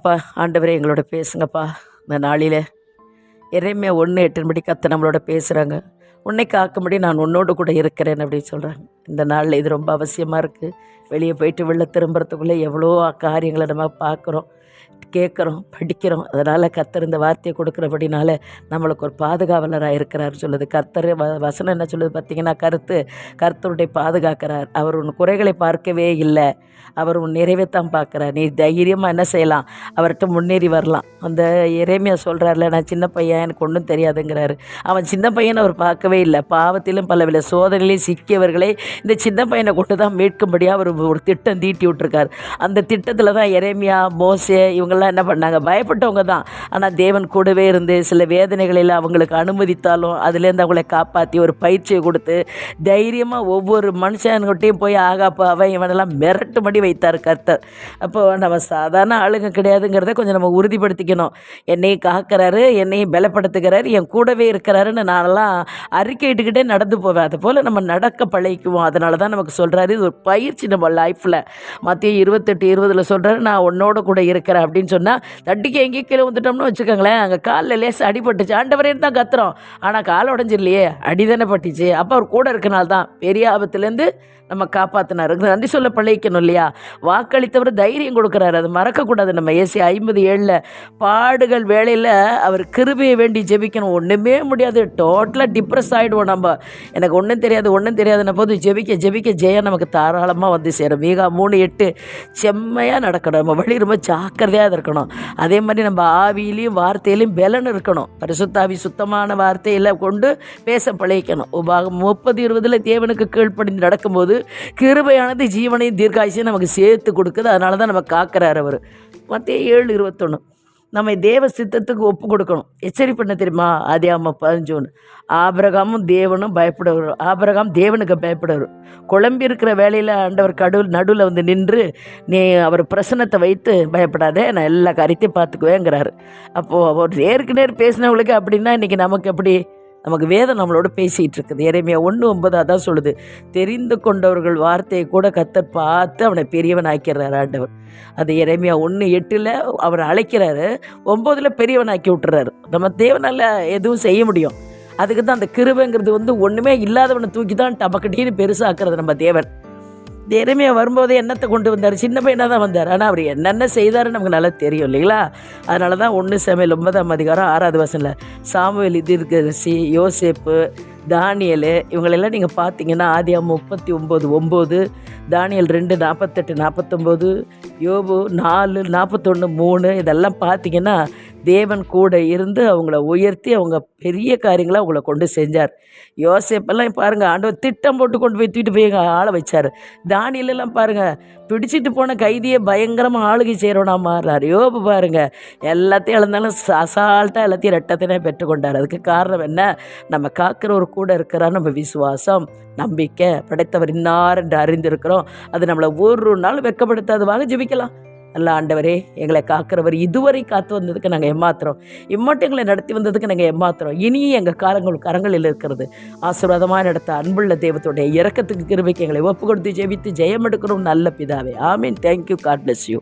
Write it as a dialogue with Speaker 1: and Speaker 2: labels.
Speaker 1: அப்பா ஆண்டவரே எங்களோட பேசுங்கப்பா. இந்த நாளில் இறைமையா ஒன்று எட்டின்படி கத்த நம்மளோட பேசுகிறாங்க உன்னை காக்கும்படி நான் உன்னோடு கூட இருக்கிறேன் அப்படின்னு சொல்கிறாங்க இந்த நாளில் இது ரொம்ப அவசியமாக இருக்குது வெளியே போயிட்டு வெளில திரும்புறதுக்குள்ளே எவ்வளோ காரியங்களை நம்ம பார்க்குறோம். கேட்குறோம் படிக்கிறோம். அதனால் கர்த்தர் இந்த வார்த்தையை கொடுக்குறபடினால நம்மளுக்கு ஒரு பாதுகாவலராக இருக்கிறார் சொல்லுது. கர்த்தர் வ வசனம் என்ன சொல்லுது பார்த்தீங்கன்னா கருத்து கர்த்தருடைய பாதுகாக்கிறார். அவர் உன் குறைகளை பார்க்கவே இல்லை. அவர் உன் நிறைவேத்தான் பார்க்குறார். நீ தைரியமாக என்ன செய்யலாம்? அவர்கிட்ட முன்னேறி வரலாம். அந்த இறைமையா சொல்கிறார்ல நான் சின்ன பையன் எனக்கு ஒன்றும் தெரியாதுங்கிறாரு. அவன் சின்ன பையனை அவர் பார்க்கவே இல்லை. பாவத்திலும் பலவித சோதனையிலையும் சிக்கியவர்களை இந்த சின்ன பையனை கொண்டு தான் மீட்கும்படியாக அவர் ஒரு திட்டம் தீட்டி விட்டுருக்கார். அந்த திட்டத்தில் தான் எரேமியா மோசே இவங்க இவங்கெல்லாம் என்ன பண்ணாங்க? பயப்பட்டவங்க தான். ஆனால் தேவன் கூடவே இருந்து சில வேதனைகளில் அவங்களுக்கு அனுமதித்தாலும் அதுலேருந்து அவங்களை காப்பாற்றி ஒரு பயிற்சியை கொடுத்து தைரியமாக ஒவ்வொரு மனுஷன்கிட்டையும் போய் ஆகாப்பா அவன் இவனெல்லாம் மிரட்டும்படி வைத்தார் கர்த்தர். அப்போ நம்ம சாதாரண ஆளுங்க கிடையாதுங்கிறத கொஞ்சம் நம்ம உறுதிப்படுத்திக்கணும். என்னையும் காக்கிறாரு என்னையும் பலப்படுத்துகிறாரு என் கூடவே இருக்கிறாருன்னு நானெல்லாம் அறிக்கையிட்டுக்கிட்டே நடந்து போவேன். அது போல் நம்ம நடக்க பழகிக்குவோம். அதனால தான் நமக்கு சொல்கிறாரு இது ஒரு பயிற்சி நம்ம லைஃப்பில் மத்திய இருபத்தெட்டு இருபதில் சொல்கிறாரு நான் உன்னோட கூட இருக்கிறேன் அப்படின்னு அப்படின்னு சொன்னால் தட்டிக்கு எங்கேயும் கீழே வந்துட்டோம்னு வச்சுக்கோங்களேன். அங்கே காலில் லேசாக அடிபட்டுச்சு. ஆண்டவரேன்னு தான் கத்துறோம். ஆனால் கால் உடஞ்சிடலையே. அடி தானே பட்டுச்சு. அப்போ அவர் கூட இருக்கனால தான் பெரிய ஆபத்துலேருந்து நம்ம காப்பாற்றினார் நன்றி சொல்ல பழகிக்கணும் இல்லையா? வாக்களித்தவர் தைரியம் கொடுக்குறாரு. அது மறக்கக்கூடாது. நம்ம ஏசி ஐம்பது ஏழில் பாடுகள் வேலையில் அவர் கிருபையை வேண்டி ஜெபிக்கணும். ஒன்றுமே முடியாது. டோட்டலாக டிப்ரெஸ் ஆகிடுவோம் நம்ம. எனக்கு ஒன்றும் தெரியாது ஒன்றும் தெரியாதுன்ன போது ஜெபிக்க ஜெபிக்க ஜெயம் நமக்கு தாராளமாக வந்து சேரும். மீகா மூணு எட்டு செம்மையாக நடக்கணும். நம்ம வழி ரொம்ப ஜாக்கிரதையாக இருக்கணும். அதே மாதிரி நம்ம ஆவியிலையும் வார்த்தையிலையும் பலன் இருக்கணும். பரிசுத்தாவி சுத்தமான வார்த்தையில் கொண்டு பேச பழகிக்கணும் முப்பது இருபதில் தேவனுக்கு கீழ்ப்படிந்து நடக்கும்போது கிருபையானது ஜீவனையும் தீர்க்காயுசையும் நமக்கு சேர்த்து கொடுக்குது. அதனால தான் நம்ம காக்கிறார் அவர். மத்திய ஏழு இருபத்தொன்று நம்ம தேவ சித்தத்துக்கு ஒப்பு கொடுக்கணும். எச்சரிப்பு என்ன தெரியுமா? அதே அம்மா பதினஞ்சோன்னு ஆபிரகாமும் தேவனும் பயப்படுவர் ஆபிரகாம் தேவனுக்கு பயப்படுவர். குழம்பி இருக்கிற வேலையில் ஆண்டவர் கடவுள் நடுவில் வந்து நின்று நீ அவர் பிரசனத்தை வைத்து பயப்படாதே நான் எல்லா காரியத்தையும் பார்த்துக்குவேங்கிறாரு. அப்போது அவர் நேருக்கு நேர் பேசினவங்களுக்கு அப்படின்னா இன்றைக்கி நமக்கு எப்படி? நமக்கு வேதம் நம்மளோட பேசிகிட்டு இருக்குது இறைமையா ஒன்று ஒன்பது அதான் சொல்லுது. தெரிந்து கொண்டவர்கள் வார்த்தையை கூட கத்தர் பார்த்து அவனை பெரியவன் ஆக்கிறார் ஆண்டவர். அது இறைமையா ஒன்று எட்டில் அவர் அழைக்கிறாரு. ஒம்போதில் பெரியவன் ஆக்கி விட்டுறாரு. நம்ம தேவனால் எதுவும் செய்ய முடியும். அதுக்கு தான் அந்த கிருபைங்கிறது வந்து ஒன்றுமே இல்லாதவனை தூக்கி தான் டபக்கட்டின்னு பெருசாக்குறது நம்ம தேவன். திறமையாக வரும்போது என்னத்தை கொண்டு வந்தார்? சின்ன பையனாக தான் வந்தார். ஆனால் அவர் என்னென்ன செய்தாருன்னு நமக்கு நல்லா தெரியும் இல்லைங்களா? அதனால தான் ஒன்று சமையல் ஒன்பதாம் அதிகாரம் ஆறாவது வசனில் சாமுவேல் இது இருக்கிறசி யோசேப்பு தானியல். இவங்களெல்லாம் நீங்கள் பார்த்தீங்கன்னா ஆதியா முப்பத்தி ஒம்பது ஒம்பது தானியல் ரெண்டு நாற்பத்தெட்டு நாற்பத்தொம்போது யோபு நாலு நாற்பத்தொன்று மூணு இதெல்லாம் பார்த்தீங்கன்னா தேவன் கூட இருந்து அவங்கள உயர்த்தி அவங்க பெரிய காரியங்களை அவங்கள கொண்டு செஞ்சார். யோசிப்பெல்லாம் பாருங்கள் ஆண்டவர் திட்டம் போட்டு கொண்டு போய் தூக்கிட்டு போய் எங்கள் ஆளை வச்சார். தானியிலெல்லாம் பாருங்கள் பிடிச்சிட்டு போன கைதியை பயங்கரமாக ஆளுகை செய்கிறோனா மாறுறார். யோபு பாருங்கள் எல்லாத்தையும் இழந்தாலும் அசால்ட்டாக எல்லாத்தையும் ரெட்டத்தினே பெற்றுக்கொண்டார். அதுக்கு காரணம் என்ன? நம்ம காக்கிற ஒரு கூட இருக்கிறார் நம்ம விசுவாசம் நம்பிக்கை படைத்தவர் இன்னார் என்று அறிந்திருக்கிறோம். அது நம்மளை ஒரு நாள் வெக்கப்படுத்தாதவாக ஜெபிக்கலாம். அல்ல ஆண்டவரே எங்களை காக்கிறவர் இதுவரை காத்து வந்ததுக்கு நாங்கள் ஏமாத்துறோம். இம்மட்டும் எங்களை நடத்தி வந்ததுக்கு நாங்கள் ஏமாத்துறோம். இனியும் எங்கள் காலங்கள் கரங்களில் இருக்கிறது. ஆசீர்வாதமாக நடத்த அன்புள்ள தெய்வத்துடைய இறக்கத்துக்கு கிருபைக்கு எங்களை ஒப்பு கொடுத்து ஜெபித்து ஜெயம் எடுக்கிறோம் நல்ல பிதாவே. ஆமீன். Thank you God bless you